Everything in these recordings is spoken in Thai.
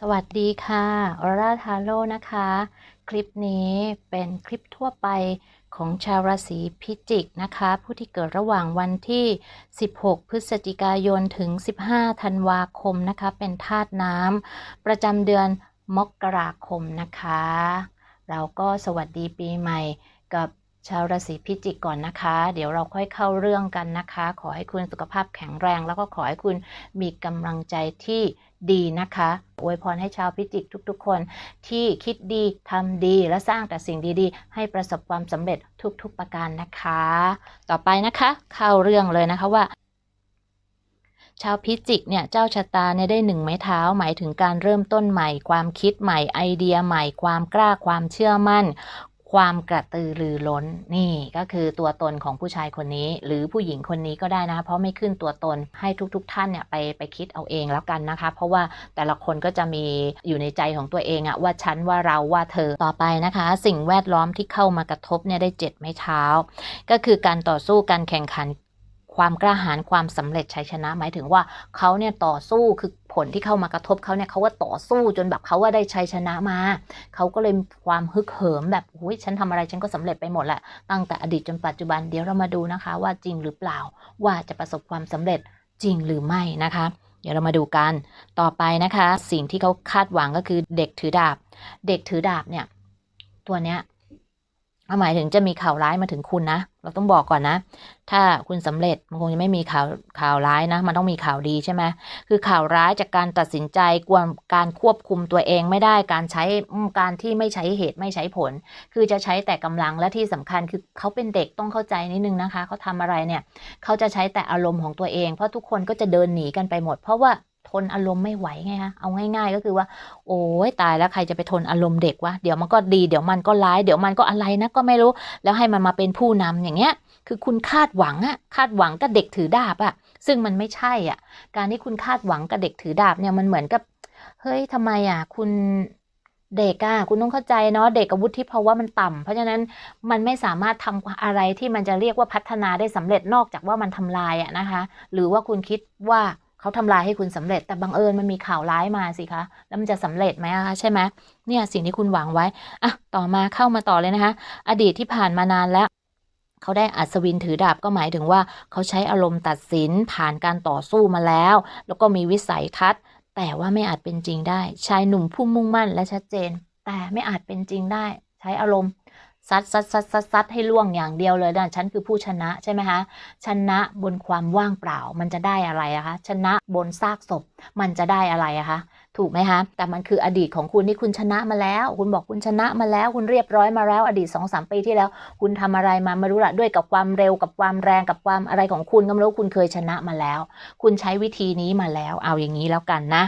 สวัสดีค่ะออร่าทาโร่นะคะ คลิปนี้เป็นคลิปทั่วไปของชาวราศีพิจิกนะคะ ผู้ที่เกิดระหว่างวันที่ 16 พฤศจิกายนถึง 15 ธันวาคมนะคะ เป็นธาตุน้ำประจำเดือนมกราคมนะคะ เราก็สวัสดีปีใหม่กับ ชาวราศีพิจิกก่อนนะคะ เดี๋ยวเราค่อยเข้าเรื่องกันนะคะ ขอให้คุณสุขภาพแข็งแรง แล้วก็ขอให้คุณมีกำลังใจที่ดีนะคะอวยพรให้ชาวพิจิกทุกๆ คน ที่คิดดีทำดีและสร้างแต่สิ่งดีๆ ให้ประสบความสำเร็จทุกๆประการนะคะ ต่อไปนะคะเข้าเรื่องเลยนะคะว่าชาวพิจิกเนี่ยเจ้าชะตาเนี่ยได้หนึ่งไม้เท้า หมายถึงการเริ่มต้นใหม่ ความคิดใหม่ไอเดียใหม่ ความกล้าความเชื่อมั่น ความกระตือรือร้นนี่ก็คือตัวตนของผู้ชายคนนี้ หรือผู้หญิงคนนี้ก็ได้นะ เพราะไม่ขึ้นตัวตนให้ทุกๆทท่านเนี่ยไปไปคิดเอาเองแล้วกันนะคะ เพราะว่าแต่ละคนก็จะมีอยู่ในใจของตัวเองอะว่าฉันว่าเราว่าเธอต่อไปนะคะ สิ่งแวดล้อมที่เข้ามากระทบเนี่ยได้เจ็ดไม้เท้า ก็คือการต่อสู้การแข่งขันความกล้าหาญความสำเร็จชัยชนะ หมายถึงว่าเขาเนี่ยต่อสู้คือ ผลที่เข้ามากระทบเขาเนี่ยเขาว่าต่อสู้จนแบบเขาว่าได้ชัยชนะมา เขาก็เลยความฮึกเหิมแบบโอ้ยฉันทำอะไรฉันก็สำเร็จไปหมดแหละ ตั้งแต่อดีตจนปัจจุบันเดี๋ยวเรามาดูนะคะ ว่าจริงหรือเปล่าว่าจะประสบความสำเร็จจริงหรือไม่นะคะ เดี๋ยวเรามาดูกันต่อไปนะคะ สิ่งที่เขาคาดหวังก็คือเด็กถือดาบ เด็กถือดาบเนี่ยตัวเนี้ย หมายถึงจะมีข่าวร้ายมาถึงคุณนะ เราต้องบอกก่อนนะ ถ้าคุณสำเร็จมันคงจะไม่มีข่าวข่าวร้ายนะ มันต้องมีข่าวดีใช่ไหมคือข่าวร้ายจากการตัดสินใจกวนการควบคุมตัวเองไม่ได้การใช้การที่ไม่ใช้เหตุไม่ใช้ผล คือจะใช้แต่กำลังและที่สำคัญคือเขาเป็นเด็กต้องเข้าใจนิดนึงนะคะเขาทำอะไรเนี่ย เขาจะใช้แต่อารมณ์ของตัวเอง เพราะทุกคนก็จะเดินหนีกันไปหมด เพราะว่า ทนอารมณ์ไม่ไหวไงคะเอาง่าย ๆ ก็คือว่า โอ้ยตายแล้วใครจะไปทนอารมณ์เด็กวะเดี๋ยวมันก็ดีเดี๋ยวมันก็ร้ายเดี๋ยวมันก็อะไรนะก็ไม่รู้ แล้วให้มันมาเป็นผู้นำอย่างเงี้ย คือคุณคาดหวังอะคาดหวังกับเด็กถือดาบอะซึ่งมันไม่ใช่อะการที่คุณคาดหวังกับเด็กถือดาบเนี่ยมันเหมือนกับเฮ้ยทำไมอะคุณเด็กอะคุณต้องเข้าใจเนาะเด็กกับวุฒิภาวะมันต่ำเพราะฉะนั้นมันไม่สามารถทำอะไรที่มันจะเรียกว่าพัฒนาได้สำเร็จนอกจากว่ามันทำลายอะนะคะ หรือว่าคุณคิดว่า เขาทำลายให้คุณสำเร็จ แต่บังเอิญมันมีข่าวร้ายมาสิคะ แล้วมันจะสำเร็จไหมคะใช่ไหมเนี่ยสิ่งที่คุณหวังไว้อะต่อมาเข้ามาต่อเลยนะคะ อดีตที่ผ่านมานานแล้วเขาได้อัศวินถือดาบก็หมายถึงว่าเขาใช้อารมณ์ตัดสินผ่านการต่อสู้มาแล้ว แล้วก็มีวิสัยทัศน์ แต่ว่าไม่อาจเป็นจริงได้ ชายหนุ่มผู้มุ่งมั่นและชัดเจน แต่ไม่อาจเป็นจริงได้ ใช้อารมณ์ ซัดซัดซัดซัดซัดให้ล่วงอย่างเดียวเลยนะฉันคือผู้ชนะใช่ไหมคะชนะบนความว่างเปล่า มันจะได้อะไรอะคะชนะบนซากศพ มันจะได้อะไรอะคะถูกไหมคะแต่มันคืออดีตของคุณที่คุณชนะมาแล้ว คุณบอกคุณชนะมาแล้ว คุณเรียบร้อยมาแล้ว อดีต2องสามปีที่แล้ว คุณทำอะไรมาไม่รู้ละด้วยกับความเร็วกับความแรงกับความอะไรของคุณก็ไม่รู้คุณเคยชนะมาแล้ว คุณใช้วิธีนี้มาแล้ว เอาอย่างนี้แล้วกันนะ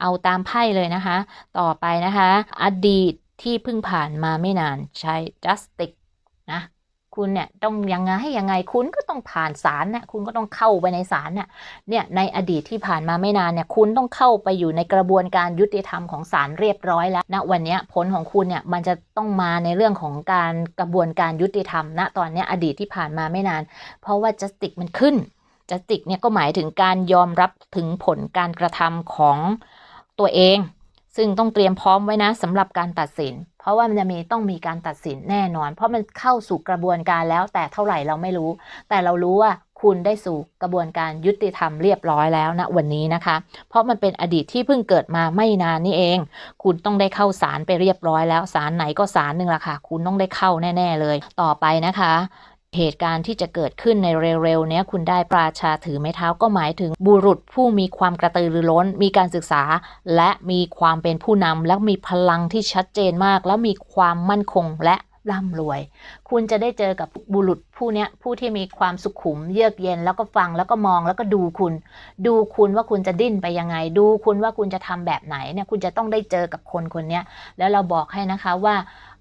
เอาตามไพ่เลยนะคะ ต่อไปนะคะ อดีต ที่เพิ่งผ่านมาไม่นานใช้ justice นะคุณเนี่ยต้องยังไงยังไงคุณก็ต้องผ่านศาลนะคุณก็ต้องเข้าไปในศาลเนี่ยเนี่ยในอดีตที่ผ่านมาไม่นานเนี่ยคุณต้องเข้าไปอยู่ในกระบวนการยุติธรรมของศาลเรียบร้อยแล้วนะวันนี้ผลของคุณเนี่ยมันจะต้องมาในเรื่องของการกระบวนการยุติธรรมนะตอนนี้อดีตที่ผ่านมาไม่นาน เพราะว่า justice มันขึ้น justice เนี่ยก็หมายถึงการยอมรับถึงผลการกระทำของตัวเอง ซึ่งต้องเตรียมพร้อมไว้นะสำหรับการตัดสิน เพราะว่ามันจะมีต้องมีการตัดสินแน่นอน เพราะมันเข้าสู่กระบวนการแล้ว แต่เท่าไหร่เราไม่รู้ แต่เรารู้ว่าคุณได้สู่กระบวนการยุติธรรมเรียบร้อยแล้วนะวันนี้นะคะ เพราะมันเป็นอดีตที่เพิ่งเกิดมาไม่นานนี่เอง คุณต้องได้เข้าศาลไปเรียบร้อยแล้วศาลไหนก็ศาลหนึ่งละค่ะ คุณต้องได้เข้าแน่ ๆเลย ต่อไปนะคะ เหตุการณ์ที่จะเกิดขึ้นในเร็วๆนี้คุณได้ปราชาถือไม้เท้าก็หมายถึงบุรุษผู้มีความกระตือรือร้น มีการศึกษา และมีความเป็นผู้นำและมีพลังที่ชัดเจนมาก แล้วมีความมั่นคงและร่ำรวย คุณจะได้เจอกับบุรุษผู้นี้ผู้ที่มีความสุขุมเยือกเย็น แล้วก็ฟังแล้วก็มองแล้วก็ดูคุณ ดูคุณว่าคุณจะดิ้นไปยังไง ดูคุณว่าคุณจะทำแบบไหนเนี่ยคุณจะต้องได้เจอกับคนคนนี้แล้วเราบอกให้นะคะว่า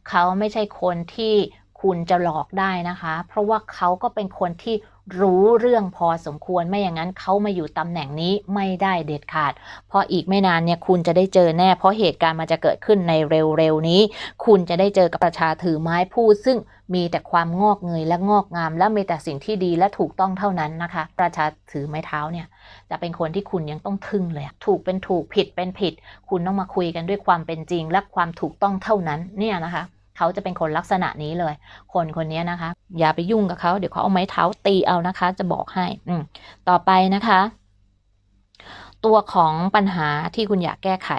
เขาไม่ใช่คนที่ คุณจะหลอกได้นะคะ เพราะว่าเขาก็เป็นคนที่รู้เรื่องพอสมควรไม่อย่างนั้นเขามาอยู่ตำแหน่งนี้ไม่ได้เด็ดขาด เพราะอีกไม่นานเนี่ยคุณจะได้เจอแน่ เพราะเหตุการณ์มันจะเกิดขึ้นในเร็วๆนี้ คุณจะได้เจอกับประชาถือไม้พูดซึ่งมีแต่ความงอกเงยและงอกงาม และมีแต่สิ่งที่ดีและถูกต้องเท่านั้นนะคะ ประชาถือไม้เท้าเนี่ยจะเป็นคนที่คุณยังต้องทึ่งเลย ถูกเป็นถูกผิดเป็นผิด คุณต้องมาคุยกันด้วยความเป็นจริง และความถูกต้องเท่านั้นเนี่ยนะคะ เขาจะเป็นคนลักษณะนี้เลย คนคนนี้นะคะ อย่าไปยุ่งกับเขาเดี๋ยวเขาเอาไม้เท้าตีเอานะคะ จะบอกให้อืต่อไปนะคะ ตัวของปัญหาที่คุณอยากแก้ไข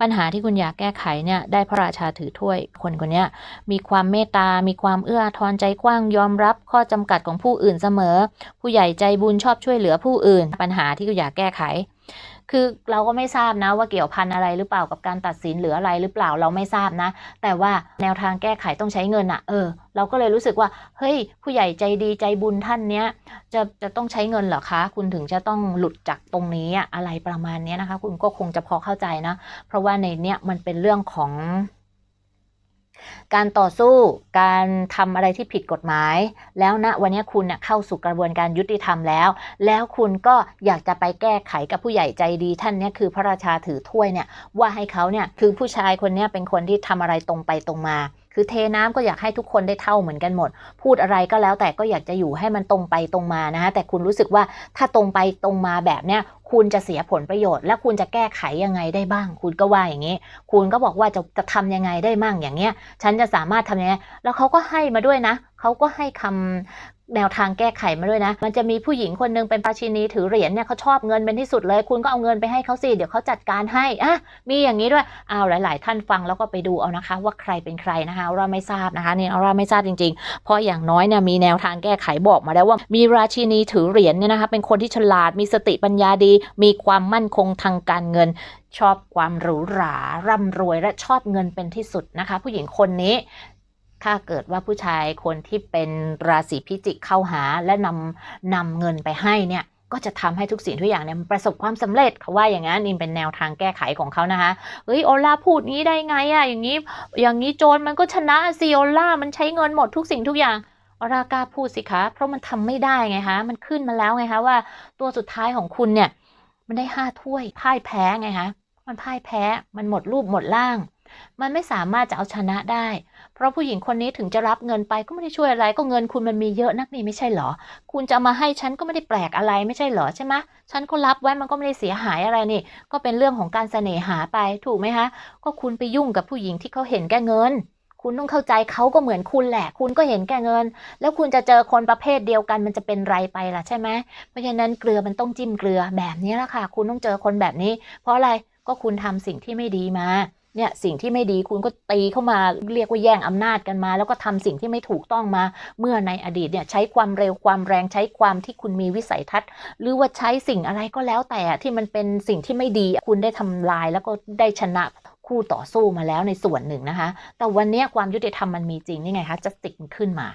ปัญหาที่คุณอยากแก้ไขเนี่ย ได้พระราชาถือถ้วย คนคนนี้มีความเมตตา มีความเอื้อทอนใจกว้างยอมรับ ข้อจำกัดของผู้อื่นเสมอ ผู้ใหญ่ใจบุญชอบช่วยเหลือผู้อื่น ปัญหาที่คุณอยากแก้ไข คือเราก็ไม่ทราบนะว่าเกี่ยวพันอะไรหรือเปล่ากับการตัดสินหรืออะไรหรือเปล่าเราไม่ทราบนะ แต่ว่าแนวทางแก้ไขต้องใช้เงินอะเออ เราก็เลยรู้สึกว่า เฮ้ย ผู้ใหญ่ใจดีใจบุญท่านเนี้ยจะจะต้องใช้เงินเหรอคะ คุณถึงจะต้องหลุดจากตรงนี้อะอะไรประมาณเนี้ยนะคะ คุณก็คงจะพอเข้าใจนะ เพราะว่าในเนี้ยมันเป็นเรื่องของ การต่อสู้การทำอะไรที่ผิดกฎหมาย แล้วณวันนี้คุณเน่ยเข้าสู่กระบวนการยุติธรรมแล้ว แล้วคุณก็อยากจะไปแก้ไขกับผู้ใหญ่ใจดีท่านเนี้ยคือพระราชาถือถ้วยเนี่ยว่าให้เขาเนี่ยคือผู้ชายคนนี้เป็นคนที่ทำอะไรตรงไปตรงมา คือเทน้ำก็อยากให้ทุกคนได้เท่าเหมือนกันหมด พูดอะไรก็แล้วแต่ก็อยากจะอยู่ให้มันตรงไปตรงมานะฮะแต่คุณรู้สึกว่าถ้าตรงไปตรงมาแบบเนี้ยคุณจะเสียผลประโยชน์ และคุณจะแก้ไขยังไงได้บ้าง คุณก็ว่าอย่างนี้ คุณก็บอกว่าจะจะทำยังไงได้มั่งอย่างเงี้ย ฉันจะสามารถทำยังไงแล้วเขาก็ให้มาด้วยนะเขาก็ให้คำ แนวทางแก้ไขมาด้วยนะ มันจะมีผู้หญิงคนหนึงเป็นปาชินีถือเหรียญเนี่ยเขาชอบเงินเป็นที่สุดเลย คุณก็เอาเงินไปให้เขาสิ เดี๋ยวเขาจัดการให้อะมีอย่างนี้ด้วยเอาหลาย ๆ ท่านฟังแล้วก็ไปดูเอานะคะ ว่าใครเป็นใครนะคะเราไม่ทราบนะคะนี่เราไม่ทราบจริงๆ เพราะอย่างน้อยเนี่ยมีแนวทางแก้ไขบอกมาแล้วว่า มีราชินีถือเหรียญเนี่ยนะคะเป็นคนที่ฉลาดมีสติปัญญาดี มีความมั่นคงทางการเงินชอบความหรูหราร่ำรวยและชอบเงินเป็นที่สุดนะคะ ผู้หญิงคนนี้ ถ้าเกิดว่าผู้ชายคนที่เป็นราศีพิจิกเข้าหาและนำนำเงินไปให้เนี่ยก็จะทำให้ทุกสิ่งทุกอย่างเนี่ยมันประสบความสำเร็จเขาว่าอย่างนั้นนี่เป็นแนวทางแก้ไขของเขานะคะเฮ้ยโอล่าพูดงี้ได้ไงอะอย่างนี้ อย่างนี้โจรมันก็ชนะสิโอล่ามันใช้เงินหมดทุกสิ่งทุกอย่างออร่ากล้าพูดสิคะ เพราะมันทำไม่ได้ไงคะมันขึ้นมาแล้วไงคะว่าตัวสุดท้ายของคุณเนี่ย มันได้ห้าถ้วยพ่ายแพ้ไงคะมันพ่ายแพ้มันหมดรูปหมดร่าง มันไม่สามารถจะเอาชนะได้ เพราะผู้หญิงคนนี้ถึงจะรับเงินไปก็ไม่ได้ช่วยอะไร ก็เงินคุณมันมีเยอะนักนี่ไม่ใช่เหรอ คุณจะมาให้ฉันก็ไม่ได้แปลกอะไรไม่ใช่เหรอใช่ไหมฉันก็รับไว้มันก็ไม่ได้เสียหายอะไรนี่ ก็เป็นเรื่องของการเสน่หาไปถูกไหมคะ ก็คุณไปยุ่งกับผู้หญิงที่เขาเห็นแก่เงิน คุณต้องเข้าใจเขาก็เหมือนคุณแหละ คุณก็เห็นแก่เงิน แล้วคุณจะเจอคนประเภทเดียวกันมันจะเป็นไรไปล่ะใช่ไหมเพราะฉะนั้นเกลือมันต้องจิ้มเกลือแบบนี้แหละค่ะ คุณต้องเจอคนแบบนี้ เพราะอะไรก็คุณทำสิ่งที่ไม่ดีมา เนี่ยสิ่งที่ไม่ดีคุณก็ตีเข้ามาเรียกว่าแย่งอำนาจกันมา แล้วก็ทำสิ่งที่ไม่ถูกต้องมา เมื่อในอดีตเนี่ยใช้ความเร็วความแรงใช้ความที่คุณมีวิสัยทัศน์ หรือว่าใช้สิ่งอะไรก็แล้วแต่ที่มันเป็นสิ่งที่ไม่ดีคุณได้ทำลายแล้วก็ได้ชนะคู่ต่อสู้มาแล้วในส่วนหนึ่งนะคะ แต่วันนี้ความยุติธรรมมันมีจริงนี่ไงคะจะติดขึ้นมา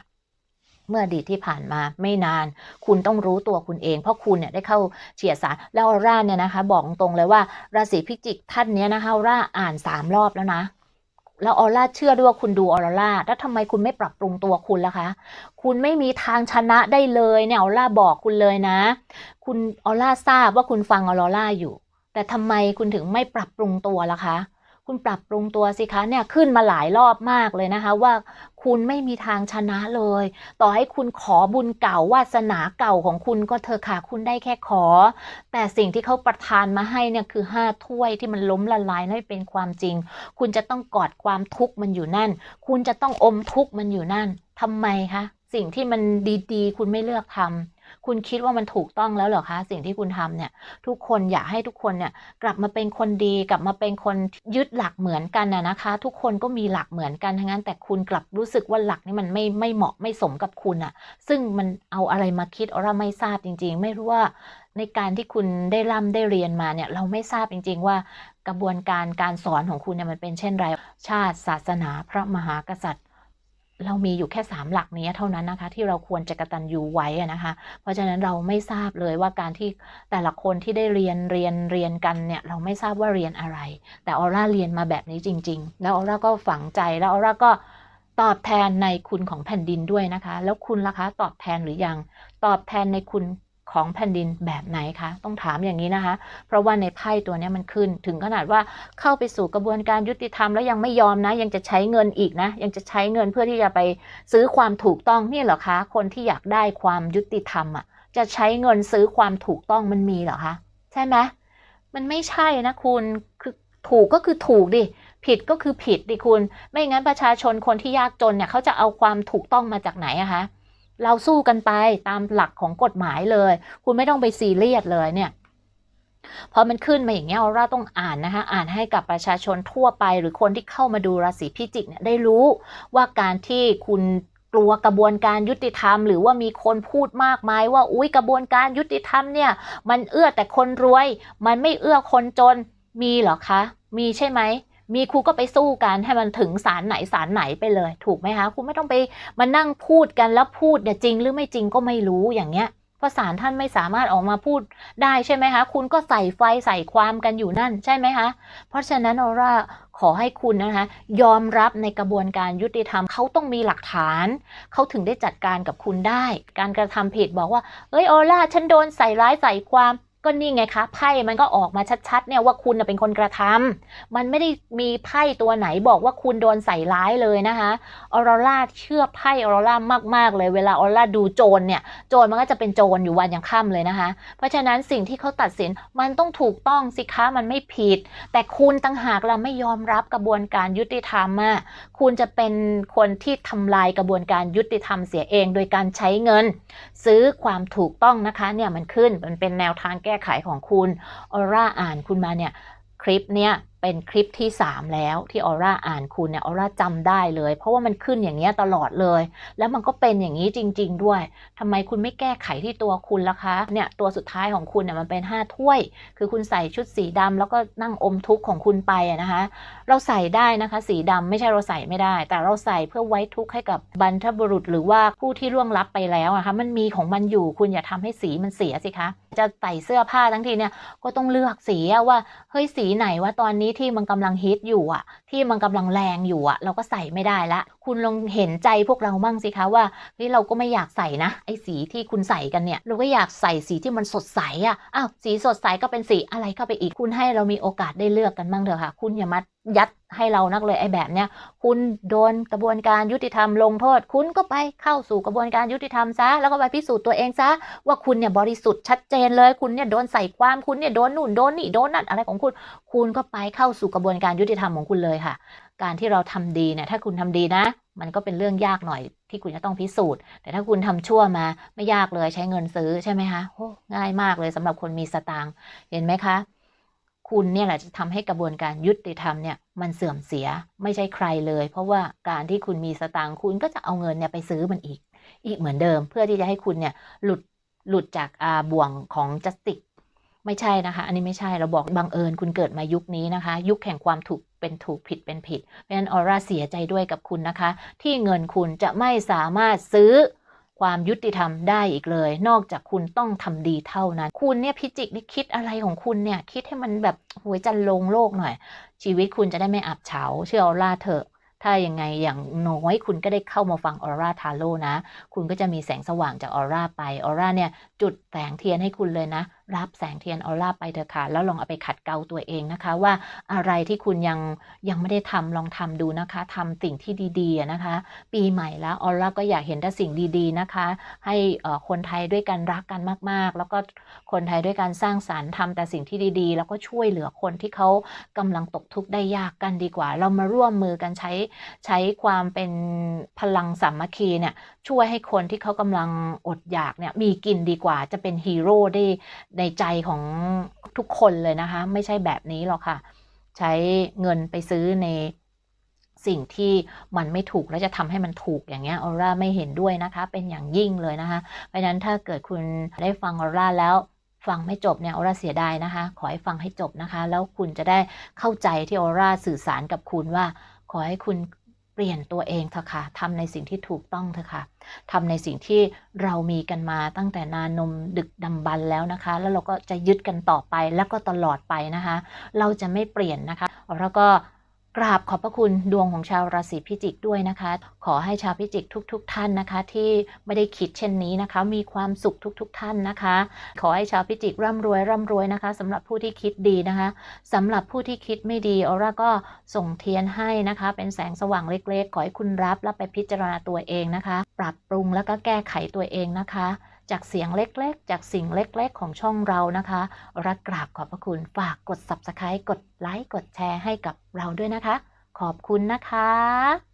เมื่ออดีตที่ผ่านมาไม่นาน คุณต้องรู้ตัวคุณเอง เพราะคุณเนี่ยได้เข้าเฉียดสารแล้วออร่าเนี่ยนะคะ บอกตรงเลยว่าราศีพิจิกท่านเนี้ยนะคะออร่าอ่านสามรอบแล้วนะแล้วออร่าเชื่อด้วยว่าคุณดูออร่าแล้วทำไมคุณไม่ปรับปรุงตัวคุณล่ะคะ คุณไม่มีทางชนะได้เลยเนี่ยออร่าบอกคุณเลยนะ คุณออร่าทราบว่าคุณฟังออร่าอยู่ แต่ทำไมคุณถึงไม่ปรับปรุงตัวล่ะคะ คุณปรับปรุงตัวสิคะเนี่ยขึ้นมาหลายรอบมากเลยนะคะ ว่าคุณไม่มีทางชนะเลย ต่อให้คุณขอบุญเก่าวาสนาเก่าของคุณก็เธอะค่ะคุณได้แค่ขอ แต่สิ่งที่เขาประทานมาให้เนี่ยคือห้าถ้วยที่มันล้มละลายนั่นเป็นความจริง คุณจะต้องกอดความทุกข์มันอยู่นั่น คุณจะต้องอมทุกข์มันอยู่นั่นทำไมคะสิ่งที่มันดีๆ คุณไม่เลือกทำ คุณคิดว่ามันถูกต้องแล้วเหรอคะ สิ่งที่คุณทำเนี่ย ทุกคนอยากให้ทุกคนเนี่ย กลับมาเป็นคนดี กลับมาเป็นคนยึดหลักเหมือนกันนะนะคะ ทุกคนก็มีหลักเหมือนกันทั้งนั้น แต่คุณกลับรู้สึกว่าหลักนี่มันไม่ไม่เหมาะไม่สมกับคุณอะซึ่งมันเอาอะไรมาคิดออร่าไม่ทราบจริง ๆ ไม่รู้ว่าในการที่คุณได้ร่ำได้เรียนมาเนี่ยเราไม่ทราบจริง ๆ ว่ากระบวนการการสอนของคุณเนี่ยมันเป็นเช่นไร ชาติศาสนา พระมหากษัตริย์ เรามีอยู่แค่สามหลักนี้เท่านั้นนะคะ ที่เราควรจะกระตันยูไว้นะคะ เพราะฉะนั้นเราไม่ทราบเลยว่าการที่แต่ละคนที่ได้เรียนเรียนเรียนกันเนี่ยเราไม่ทราบว่าเรียนอะไร แต่ออร่าเรียนมาแบบนี้จริง ๆ แล้วออร่าก็ฝังใจแล้วออร่าก็ตอบแทนในคุณของแผ่นดินด้วยนะคะ แล้วคุณล่ะคะ ตอบแทนหรือยัง ตอบแทนในคุณ ของแผ่นดินแบบไหนคะ ต้องถามอย่างนี้นะคะ เพราะว่าในไพ่ตัวนี้มันขึ้น ถึงขนาดว่าเข้าไปสู่กระบวนการยุติธรรมแล้วยังไม่ยอมนะ ยังจะใช้เงินอีกนะ ยังจะใช้เงินเพื่อที่จะไปซื้อความถูกต้องนี่เหรอคะ คนที่อยากได้ความยุติธรรมอะ จะใช้เงินซื้อความถูกต้องมันมีเหรอคะ ใช่ไหมมันไม่ใช่นะคุณ คือถูกก็คือถูกดิ ผิดก็คือผิดดิคุณ ไม่งั้นประชาชนคนที่ยากจนเนี่ยเขาจะเอาความถูกต้องมาจากไหนอะคะ เราสู้กันไปตามหลักของกฎหมายเลย คุณไม่ต้องไปซีเรียสเลยเนี่ยพอมันขึ้นมาอย่างเงี้ยเราต้องอ่านนะคะอ่านให้กับประชาชนทั่วไป หรือคนที่เข้ามาดูราศีพิจิกเนี่ยได้รู้ว่าการที่คุณกลัวกระบวนการยุติธรรม หรือว่ามีคนพูดมากมายว่าอุ้ยกระบวนการยุติธรรมเนี่ย มันเอื้อแต่คนรวย มันไม่เอื้อคนจนมีเหรอคะ มีใช่ไหม มีครูก็ไปสู้กันให้มันถึงศาลไหนศาลไหนไปเลย ถูกไหมคะครูไม่ต้องไปมานั่งพูดกันแล้วพูดเนี่ยจริงหรือไม่จริงก็ไม่รู้อย่างเงี้ยเพราะศาลท่านไม่สามารถออกมาพูดได้ใช่ไหมคะ คุณก็ใส่ไฟใส่ความกันอยู่นั่นใช่ไหมคะ เพราะฉะนั้นออร่าขอให้คุณนะคะ ยอมรับในกระบวนการยุติธรรมเขาต้องมีหลักฐาน เขาถึงได้จัดการกับคุณได้ การกระทำผิดบอกว่าเอ้ยออร่าฉันโดนใส่ร้ายใส่ความ ก็นี่ไงคะไพ่มันก็ออกมาชัดๆเนี่ยว่าคุณเป็นคนกระทำมันไม่ได้มีไพ่ตัวไหนบอกว่าคุณโดนใส่ร้ายเลยนะคะออร่าเชื่อไพ่ออร่ามากๆ เลยเวลาออร่าดูโจรเนี่ยโจรมันก็จะเป็นโจรอยู่วันยังค่ำเลยนะคะ เพราะฉะนั้นสิ่งที่เขาตัดสินมันต้องถูกต้องสิคะมันไม่ผิด แต่คุณตั้งหากเราไม่ยอมรับกระบวนการยุติธรรมอะคุณจะเป็นคนที่ทำลายกระบวนการยุติธรรมเสียเอง โดยการใช้เงิน ซื้อความถูกต้องนะคะเนี่ยมันขึ้นมันเป็นแนวทางแก้ไขของคุณออร่าอ่านคุณมาเนี่ยคลิปเนี่ยเป็นคลิปที่ 3 แล้วที่ออร่าอ่านคุณเนี่ยออร่าจำได้เลย เพราะว่ามันขึ้นอย่างเงี้ยตลอดเลย แล้วมันก็เป็นอย่างนี้จริง ๆ ด้วยทำไมคุณไม่แก้ไขที่ตัวคุณล่ะคะเนี่ยตัวสุดท้ายของคุณเนี่ยมันเป็น 5 ถ้วย คือคุณใส่ชุดสีดำแล้วก็นั่งอมทุกข์ของคุณไปอะนะคะ เราใส่ได้นะคะ สีดำไม่ใช่เราใส่ไม่ได้ แต่เราใส่เพื่อไว้ทุกข์ให้กับบรรพบุรุษ หรือว่าผู้ที่ล่วงลับไปแล้วนะคะมันมีของมันอยู่คุณอย่าทำให้สีมันเสียสิคะจะใส่เสื้อผ้าทั้งทีเนี่ยก็ต้องเลือกสีว่าเฮ้ยสีไหนว่าตอนนี้ที่มันกำลังฮิตอยู่อะที่มันกำลังแรงอยู่อะเราก็ใส่ไม่ได้ละ คุณลองเห็นใจพวกเราบ้างสิคะว่าเฮ้ยเราก็ไม่อยากใส่นะไอ้สีที่คุณใส่กันเนี่ยเราก็อยากใส่สีที่มันสดใสอะอ้าวสีสดใสก็เป็นสีอะไรเข้าไปอีกคุณให้เรามีโอกาสได้เลือกกันบ้างเถอะค่ะ คุณอย่ามายัดให้เรานักเลยไอ้แบบเนี้ยคุณโดนกระบวนการยุติธรรมลงโทษ คุณก็ไปเข้าสู่กระบวนการยุติธรรมซะแล้วก็ไปพิสูจน์ตัวเองซะว่าคุณเนี่ยบริสุทธิ์ชัดเจนเลยคุณเนี่ยโดนใส่ความคุณเนี่ยโดนนู่นโดนนี่โดนนั่นอะไรของคุณ คุณก็ไปเข้าสู่กระบวนการยุติธรรมของคุณเลยค่ะ การที่เราทำดีเนี่ยถ้าคุณทำดีนะ มันก็เป็นเรื่องยากหน่อยที่คุณจะต้องพิสูจน์ แต่ถ้าคุณทำชั่วมาไม่ยากเลยใช้เงินซื้อใช่ไหมคะโอ้ง่ายมากเลยสำหรับคนมีสตางค์เห็นไหมคะคุณเนี่ยแหละจะทำให้กระบวนการยุติธรรมเนี่ยมันเสื่อมเสียไม่ใช่ใครเลย เพราะว่าการที่คุณมีสตางค์คุณก็จะเอาเงินเนี่ยไปซื้อมันอีก อีกเหมือนเดิม เพื่อที่จะให้คุณเนี่ยหลุดหลุดจากอาบ่วงของจัสติก ไม่ใช่นะคะ อันนี้ไม่ใช่เราบอกบังเอิญคุณเกิดมายุคนี้นะคะ ยุคแห่งความถูกเป็นถูกผิดเป็นผิดเพราะฉะนั้นออร่าเสียใจด้วยกับคุณนะคะ ที่เงินคุณจะไม่สามารถซื้อความยุติธรรมได้อีกเลย นอกจากคุณต้องทำดีเท่านั้น คุณเนี่ยพิจิกนี่คิดอะไรของคุณเนี่ย คิดให้มันแบบหวยจันลงโลกหน่อย ชีวิตคุณจะได้ไม่อับเฉา เชื่อออร่าเถอะ ถ้ายังไงอย่างน้อยคุณก็ได้เข้ามาฟังออร่าทาโร่นะ คุณก็จะมีแสงสว่างจากออร่าไปออร่าเนี่ย จุดแสงเทียนให้คุณเลยนะ รับแสงเทียนออร่าไปเถอะค่ะ แล้วลองเอาไปขัดเกลาตัวเองนะคะ ว่าอะไรที่คุณยังยังไม่ได้ทำลองทำดูนะคะทำสิ่งที่ดีๆนะคะ ปีใหม่แล้วออร่าก็อยากเห็นแต่สิ่งดีๆนะคะ ให้คนไทยด้วยกันรักกันมากๆ แล้วก็คนไทยด้วยการสร้างสารรค์ทำแต่สิ่งที่ดีๆ แล้วก็ช่วยเหลือคนที่เขากำลังตกทุกข์ได้ยากกันดีกว่า เรามาร่วมมือกันใช้ใช้ความเป็นพลังสามัคคีเนี่ย ช่วยให้คนที่เขากำลังอดอยากเนี่ยมีกินดีกว่าจะเป็นฮีโร่ได้ในใจของทุกคนเลยนะคะ ไม่ใช่แบบนี้หรอกค่ะ ใช้เงินไปซื้อในสิ่งที่มันไม่ถูกแล้วจะทำให้มันถูกอย่างเงี้ยออร่าไม่เห็นด้วยนะคะ เป็นอย่างยิ่งเลยนะคะเพราะฉะนั้นถ้าเกิดคุณได้ฟังออร่าแล้วฟังไม่จบเนี่ยออร่าเสียดายนะคะ ขอให้ฟังให้จบนะคะ แล้วคุณจะได้เข้าใจที่ออร่าสื่อสารกับคุณว่า ขอให้คุณ เปลี่ยนตัวเองเถอะค่ะทำในสิ่งที่ถูกต้องเถอะค่ะทำในสิ่งที่เรามีกันมาตั้งแต่นานนมดึกดำบรรแล้วนะคะ แล้วเราก็จะยึดกันต่อไปแล้วก็ตลอดไปนะคะ เราจะไม่เปลี่ยนนะคะแล้วก็ กราบขอบพระคุณดวงของชาวราศีพิจิกด้วยนะคะ ขอให้ชาวพิจิกทุก ๆท่านนะคะ ที่ไม่ได้คิดเช่นนี้นะคะ มีความสุขทุก ๆท่านนะคะ ขอให้ชาวพิจิกร่ำรวยร่ำรวยนะคะสำหรับผู้ที่คิดดีนะคะสำหรับผู้ที่คิดไม่ดีออร่าก็ส่งเทียนให้นะคะ เป็นแสงสว่างเล็กๆ ขอให้คุณรับแล้วไปพิจารณาตัวเองนะคะ ปรับปรุงแล้วก็แก้ไขตัวเองนะคะ จากเสียงเล็กๆ จากสิ่งเล็กๆ ของช่องเรานะคะ รักกราบขอบพระคุณฝากกด subscribe กดไลค์กดแชร์ให้กับเราด้วยนะคะ ขอบคุณนะคะ